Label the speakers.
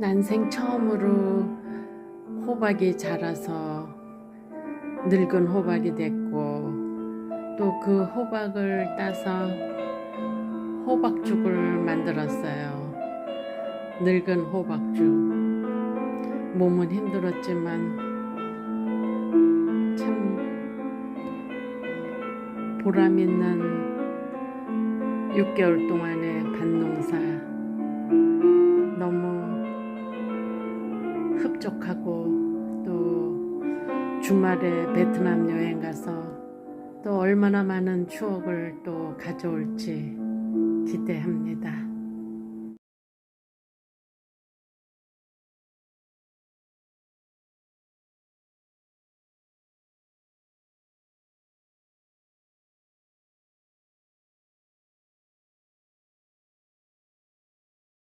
Speaker 1: 난생 처음으로 호박이 자라서 늙은 호박이 됐고 또 그 호박을 따서 호박죽을 만들었어요. 늙은 호박죽. 몸은 힘들었지만 참 보람 있는 6개월 동안의 밭농사 흡족하고 또 주말에 베트남 여행 가서 또 얼마나 많은 추억을 또 가져올지 기대합니다.